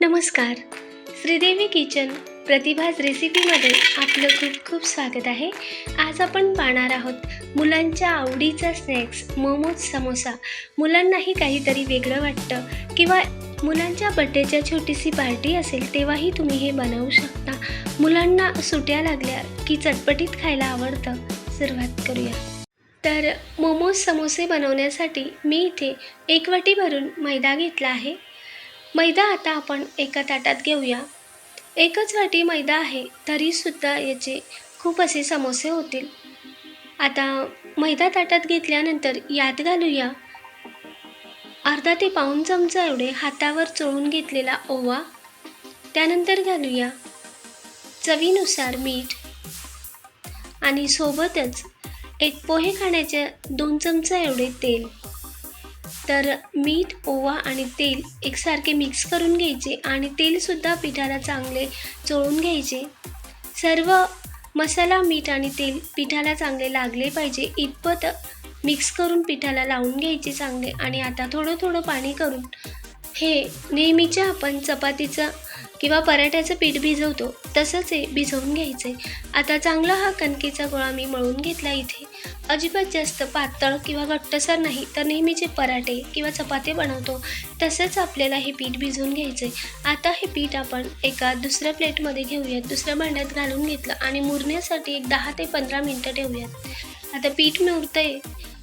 नमस्कार. श्रीदेवी किचन प्रतिभाज रेसिपीमध्ये आपलं खूप खूप स्वागत आहे. आज आपण पाहणार आहोत मुलांच्या आवडीचा स्नॅक्स मोमोज समोसा. मुलांनाही काहीतरी वेगळं वाटतं किंवा मुलांच्या बड्डेच्या छोटीशी पार्टी असेल तेव्हाही तुम्ही हे बनवू शकता. मुलांना सुट्या लागल्या की चटपटीत खायला आवडतं सुरुवात करूया. तर मोमोज समोसे बनवण्यासाठी मी इथे एक वाटी भरून मैदा घेतला आहे. मैदा आता आपण एका ताटात घेऊया. एकच वाटी मैदा आहे तरीसुद्धा याचे खूप असे समोसे होतील. आता मैदा ताटात घेतल्यानंतर यात घालूया अर्धा ते पाऊण चमचा एवढे हातावर चोळून घेतलेला ओवा. त्यानंतर घालूया चवीनुसार मीठ. आणि सोबतच एक पोहे खाण्याचे दोन चमचा एवढे तेल. तर मीठ ओवा आणि तेल एकसारखे मिक्स करून घ्यायचे आणि तेलसुद्धा पिठाला चांगले चोळून घ्यायचे. सर्व मसाला मीठ आणि तेल पिठाला चांगले लागले पाहिजे. इतपत मिक्स करून पिठाला लावून घ्यायचे चांगले आणि आता थोडं थोडं पाणी करून. हे नेहमीच्या आपण चपातीचं किंवा पराठ्याचं पीठ भिजवतो तसंच हे भिजवून घ्यायचं आता चांगला हा कणकेचा गोळा मी मळून घेतला इथे. अजिबात जास्त पातळ किंवा घट्टसर नाही तर नेहमीचे पराठे किंवा चपाती बनवतो तसंच आपल्याला हे पीठ भिजवून घ्यायचं आहे आता हे पीठ आपण एका दुसऱ्या प्लेटमध्ये घेऊयात. दुसऱ्या भांड्यात घालून घेतलं आणि मुरण्यासाठी एक दहा ते पंधरा मिनटं ठेवूयात. आता पीठ मिळतं आहे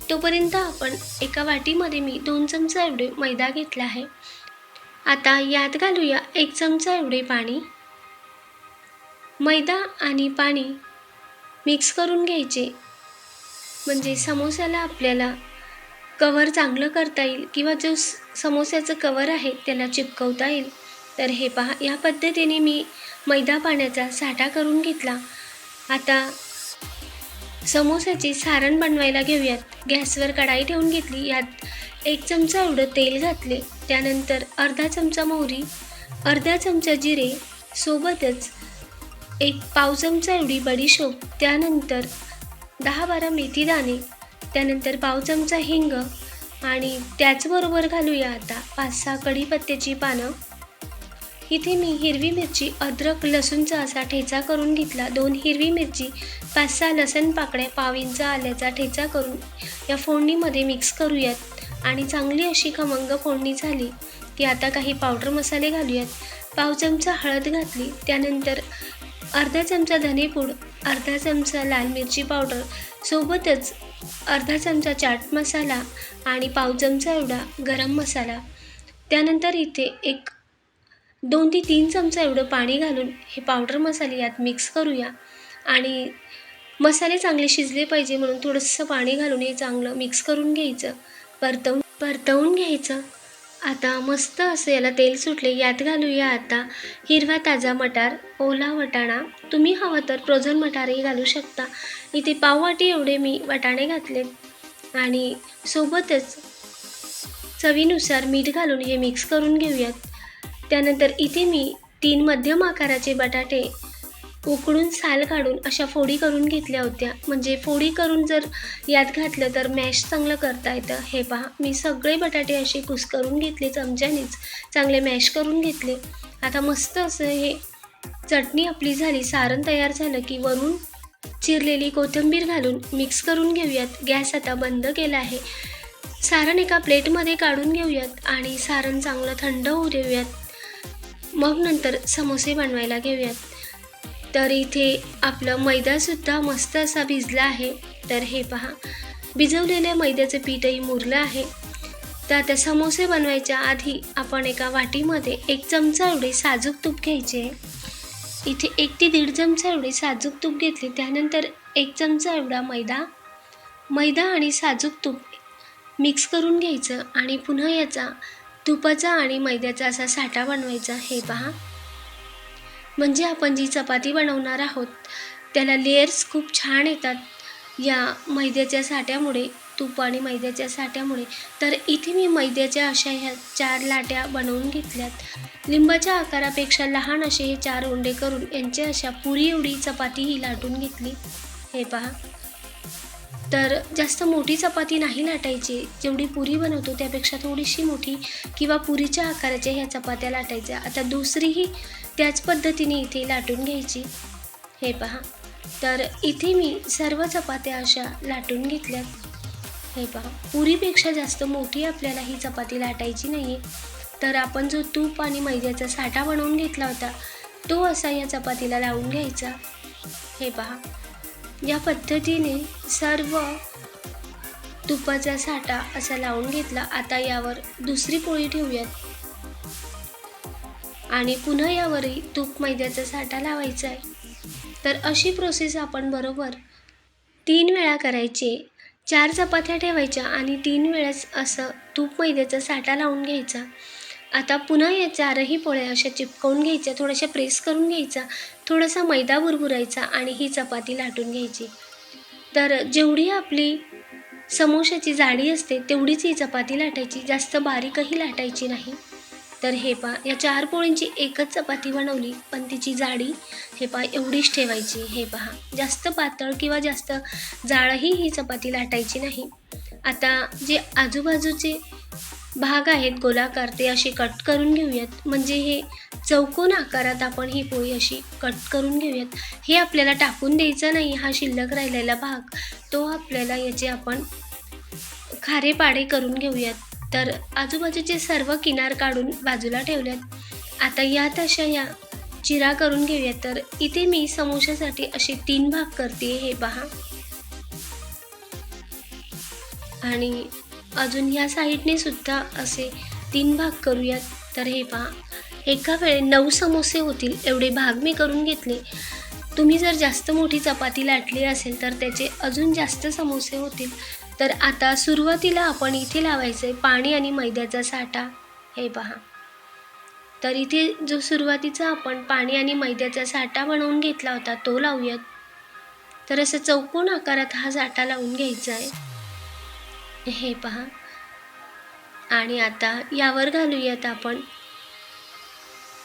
तोपर्यंत आपण एका वाटीमध्ये मी दोन चमचा एवढे मैदा घेतला आहे. आता यात घालूया एक चमचा एवढे पाणी. मैदा आणि पाणी मिक्स करून घ्यायचे. म्हणजे समोस्याला आपल्याला कवर चांगलं करता येईल किंवा जो स- समोस्याचं कवर आहे त्याला चिपकवता येईल. तर हे पहा या पद्धतीने मी मैदा पाण्याचा साठा करून घेतला. आता समोस्याचे सारण बनवायला घेऊयात. गॅसवर कढाई ठेवून घेतली. यात एक चमचा एवढं तेल घातले. त्यानंतर अर्धा चमचा मोहरी अर्धा चमचा जिरे सोबतच एक पाव चमचा एवढी बडीशोप त्यानंतर दहा बारा मेथी दाणे त्यानंतर पाव चमचा हिंग आणि त्याचबरोबर घालूया आता पाच सहा कढीपत्त्याची पानं. इथे मी हिरवी मिरची अद्रक लसूणचा असा ठेचा करून घेतला. दोन हिरवी मिरची पाच सहा लसण पाकळ्या पाव इंच आल्याचा ठेचा करून या फोडणीमध्ये मिक्स करूयात. आणि चांगली अशी खमंग फोडणी झाली की आता काही पावडर मसाले घालूयात. पाव चमचा हळद घातली त्यानंतर अर्धा चमचा धनेपूड अर्धा चमचा लाल मिरची पावडर सोबतच अर्धा चमचा चाट मसाला आणि पाव चमचा एवढा गरम मसाला. त्यानंतर इथे एक दोन ते तीन चमचा एवढं पाणी घालून हे पावडर मसाले यात मिक्स करूया. आणि मसाले चांगले शिजले पाहिजे म्हणून थोडंसं पाणी घालून हे चांगलं मिक्स करून घ्यायचं. परतवून परतवून घ्यायचं. आता मस्त असं याला तेल सुटले यात घालूया आता. हिरवा ताजा मटार ओला वटाणा. तुम्ही हवं तर फ्रोझन मटारही घालू शकता. इथे पाववाटी एवढे मी वाटाणे घातले. आणि सोबतच चवीनुसार मीठ घालून हे मिक्स करून घेऊयात. त्यानंतर इथे मी तीन मध्यम आकाराचे बटाटे उकडून साल काढून अशा फोडी करून घेतल्या होत्या. म्हणजे फोडी करून जर यात घातलं तर मॅश चांगलं करता येतं. हे पहा मी सगळे बटाटे असे कुसकरून घेतले चमच्यानेच चांगले मॅश करून घेतले. आता मस्त असं हे चटणी आपली झाली सारण तयार झालं की वरून चिरलेली कोथिंबीर घालून मिक्स करून घेऊयात. गॅस आता बंद केला आहे. सारण एका प्लेटमध्ये काढून घेऊयात आणि सारण चांगलं थंड होऊ देऊयात. मग नंतर समोसे बनवायला घेऊयात. तर इथे आपलं मैदासुद्धा मस्त असा भिजला आहे. तर हे पहा भिजवलेल्या मैद्याचं पीठही मुरलं आहे. तर आता समोसे बनवायच्या आधी आपण एका वाटीमध्ये एक चमचा एवढे साजूक तूप घ्यायचे. इथे एक ते दीड चमचा एवढे साजूक तूप घेतले. त्यानंतर एक चमचा एवढा मैदा मैदा आणि साजूक तूप मिक्स करून घ्यायचं आणि पुन्हा याचा तुपाचा आणि मैद्याचा असा साठा बनवायचा. हे पहा. म्हणजे आपण जी चपाती बनवणार आहोत त्याला लेयर्स खूप छान येतात. या मैद्याच्या साठ्यामुळे तूप आणि मैद्याच्या साठ्यामुळे. तर इथे मी मैद्याच्या अशा ह्या चार लाट्या बनवून घेतल्यात. लिंबाच्या आकारापेक्षा लहान असे हे चार उंडे करून यांच्या अशा पुरी एवढी चपाती ही लाटून घेतली. हे पहा. तर जास्त मोठी चपाती नाही लाटायची. जेवढी पुरी बनवतो त्यापेक्षा थोडीशी मोठी किंवा पुरीच्या आकाराच्या ह्या चपात्या लाटायच्या. आता दुसरीही त्याच पद्धतीने इथे लाटून घ्यायची. हे पहा. तर इथे मी सर्व चपात्या अशा लाटून घेतल्या. हे पहा. पुरीपेक्षा जास्त मोठी आपल्याला ही चपाती लाटायची नाही आहे तर आपण जो तूप आणि मैद्याचा साठा बनवून घेतला होता तो असा या चपातीला लावून घ्यायचा. हे पहा. या पद्धतीने सर्व तुपाचा साठा असा लावून घेतला. आता यावर दुसरी पोळी ठेवूयात. आणि पुन्हा यावरही तूप मैद्याचा साठा लावायचा आहे. तर अशी प्रोसेस आपण बरोबर तीन वेळा करायची. चार चपात्या ठेवायच्या आणि तीन वेळेस असं तूप मैद्याचा साठा लावून घ्यायचा. आता पुन्हा या चारही पोळ्या अशा चिपकवून घ्यायच्या थोड्याशा प्रेस करून घ्यायचा थोडासा मैदा बुरबुरायचा आणि ही चपाती लाटून घ्यायची. तर जेवढी आपली समोशाची जाडी असते तेवढीच ही चपाती लाटायची जास्त बारीकही लाटायची नाही. तर हे पा या चार पोळींची एकच चपाती बनवली पण तिची जाडी हे पा एवढीच ठेवायची. हे पहा जास्त पातळ किंवा जास्त जाळही ही चपाती लाटायची नाही. आता जे आजूबाजूचे भाग आहेत गोलाकार ते असे कट करून घेऊयात. म्हणजे हे चौकोन आकारात आपण ही पोळी अशी कट करून घेऊयात. हे आपल्याला टाकून द्यायचं नाही हा शिल्लक राहिलेला भाग. तो आपल्याला याचे आपण खारे पाडे करून घेऊयात. तर आजूबाजूचे सर्व किनार काढून बाजूला ठेवल्यात. आता यात अशा या चिरा करून घेऊयात. तर इथे मी समोशासाठी असे तीन भाग करते हे पहा. आणि अजून ह्या साईडने सुद्धा असे तीन भाग करूयात. तर हे पहा. एका वेळे नऊ समोसे होतील एवढे भाग मी करून घेतले. तुम्ही जर जास्त मोठी चपाती लाटली असेल तर त्याचे अजून जास्त समोसे होतील. तर आता सुरुवातीला आपण इथे लावायचं आहे पाणी आणि मैद्याचा साठा. हे पहा. तर इथे जो सुरुवातीचा आपण पाणी आणि मैद्याचा साठा बनवून घेतला होता तो लावूयात. तर असं चौकोन आकारात हा साठा लावून घ्यायचा आहे. हे पहा. आणि आता यावर घालूयात आपण.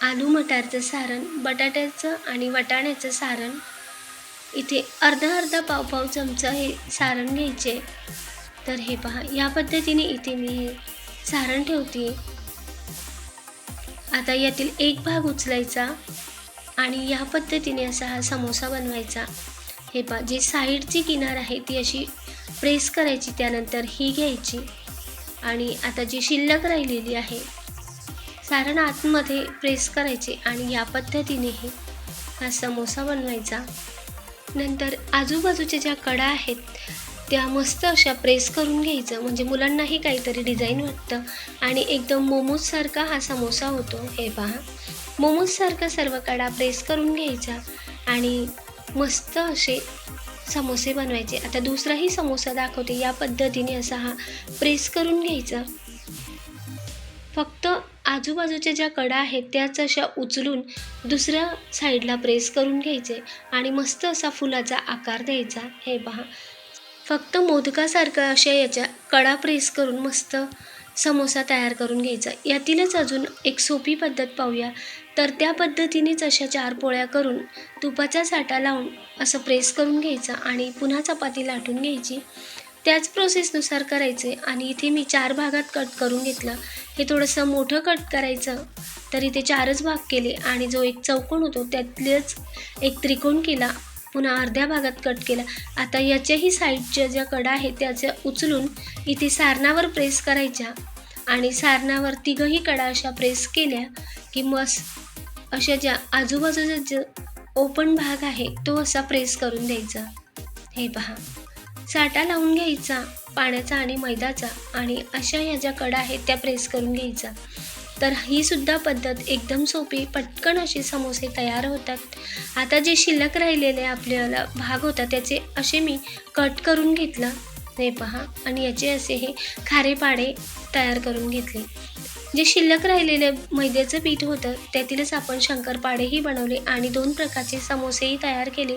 आलू मटारचं सारण बटाट्याचं आणि वटाण्याचं सारण. इथे अर्धा अर्धा पाव पाव चमचा हे सारण घ्यायचे. तर हे पहा या पद्धतीने इथे मी हे सारण ठेवते. आता यातील एक भाग उचलायचा आणि या पद्धतीने असा हा समोसा बनवायचा. हे पहा जी साईडची किनार आहे ती अशी प्रेस करायची त्यानंतर ही घ्यायची. आणि आता जी शिल्लक राहिलेली आहे सारण आतमध्ये प्रेस करायचे आणि या पद्धतीनेही हा समोसा बनवायचा. नंतर आजूबाजूच्या ज्या कडा आहेत त्या मस्त अशा प्रेस करून घ्यायचं. म्हणजे मुलांनाही काहीतरी डिझाईन वाटतं. आणि एकदम मोमोजसारखा हा समोसा होतो. हे पहा. मोमोजसारखा सर्व कडा प्रेस करून घ्यायचा. आणि मस्त असे समोसे बनवायचे. आता दुसराही समोसा दाखवते. या पद्धतीने असा हा प्रेस करून घ्यायचा. फक्त आजूबाजूच्या ज्या कडा आहेत त्याच अशा उचलून दुसऱ्या साईडला प्रेस करून घ्यायचे आणि मस्त असा फुलाचा आकार द्यायचा. हे पहा. फक्त मोदकासारखं अशा याच्या कडा प्रेस करून मस्त समोसा तयार करून घ्यायचा. यातीलच अजून एक सोपी पद्धत पाहूया. तर त्या पद्धतीनेच अशा चार पोळ्या करून तुपाचा साठा लावून असं प्रेस करून घ्यायचा आणि पुन्हा चपाती लाटून घ्यायची. त्याच प्रोसेसनुसार करायचे आणि इथे मी चार भागात कट करून घेतलं. हे थोडंसं मोठं कट करायचं. तर इथे चारच भाग केले आणि जो एक चौकोन होतो त्यातलेच एक त्रिकोण केला. पुन्हा अर्ध्या भागात कट केला. आता याच्याही साईडच्या ज्या कडा आहेत त्याच्या उचलून इथे सारणावर प्रेस करायच्या. आणि सारणावर तिघही कडा अशा प्रेस केल्या की मस अशा ज्या आजूबाजूचा जो ओपन भाग आहे तो असा प्रेस करून द्यायचा. हे पहा. साठा लावून घ्यायचा पाण्याचा आणि मैदाचा आणि अशा ह्या ज्या कडा आहेत त्या प्रेस करून घ्यायचा. तर ही सुद्धा पद्धत एकदम सोपी पटकन असे समोसे तयार होतात. आता जे शिल्लक राहिलेले आपल्याला भाग होता त्याचे असे मी कट करून घेतलं. हे पहा. आणि याचे असे हे खारे पाडे तयार करून घेतले. जे शिल्लक राहिलेले मैद्याचं पीठ होतं त्यातीलच आपण शंकरपाडेही बनवले आणि दोन प्रकारचे समोसेही तयार केले.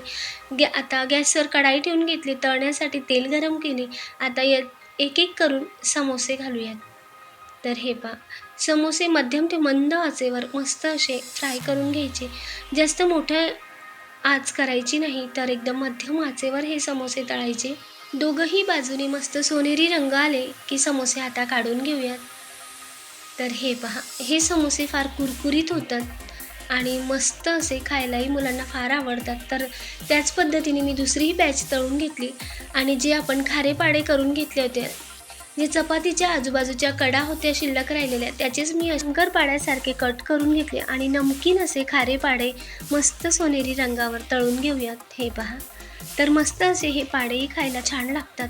गॅ आता गॅसवर कढाई ठेवून घेतली. तळण्यासाठी तेल गरम केले. आता या एक एक करून समोसे घालूयात. तर हे पा समोसे मध्यम ते मंद आचेवर मस्त असे फ्राय करून घ्यायचे. जास्त मोठं आच करायची नाही तर एकदम मध्यम आचेवर हे समोसे तळायचे. दोघंही बाजूने मस्त सोनेरी रंग आले की समोसे आता काढून घेऊयात. तर हे पहा हे समोसे फार कुरकुरीत होतात आणि मस्त असे खायलाही मुलांना फार आवडतात. तर त्याच पद्धतीने मी दुसरीही बॅच तळून घेतली आणि जे आपण खारे पाडे करून घेतले होते जे चपातीच्या आजूबाजूच्या कडा होत्या शिल्लक राहिलेल्या त्याचेच मी शंकरपाड्यासारखे कट करून घेतले आणि नमकीन असे खारे पाडे मस्त सोनेरी रंगावर तळून घेऊयात. हे पहा तर मस्त असे हे पाडेही खायला छान लागतात.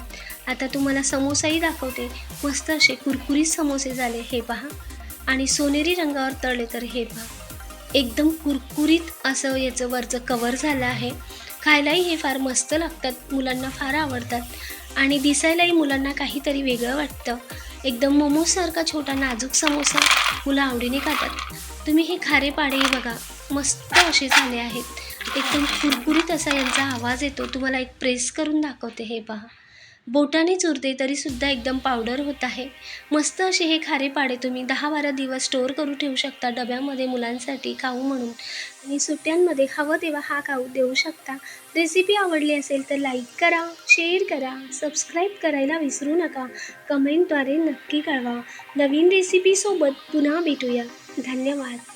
आता तुम्हाला समोसाही दाखवते. मस्त असे कुरकुरीत समोसे झाले हे पहा. आणि सोनेरी रंगावर तळले तर हे पहा. एकदम कुरकुरीत असं याचं वरचं कवर झालं आहे. खायलाही हे फार मस्त लागतात. मुलांना फार आवडतात. आणि दिसायलाही मुलांना काहीतरी वेगळं वाटतं. एकदम मोमोसारखा छोटा नाजूक समोसा मुलं आवडीने खातात. तुम्ही हे खारे पाडेही बघा. मस्त असे झाले आहेत. एकदम कुरकुरीत असा यांचा आवाज येतो. तुम्हाला एक प्रेस करून दाखवते हे पहा. बोटाने चुरते तरीसुद्धा एकदम पावडर होत आहे. मस्त असे हे खारे पाडे तुम्ही. दहा बारा दिवस स्टोअर करू ठेवू शकता. डब्यामध्ये मुलांसाठी खाऊ म्हणून. आणि सुट्ट्यांमध्ये हवं तेव्हा हा खाऊ देऊ शकता. रेसिपी आवडली असेल तर लाईक करा शेअर करा सबस्क्राईब करायला विसरू नका. कमेंटद्वारे नक्की कळवा. नवीन रेसिपीसोबत पुन्हा भेटूया. धन्यवाद.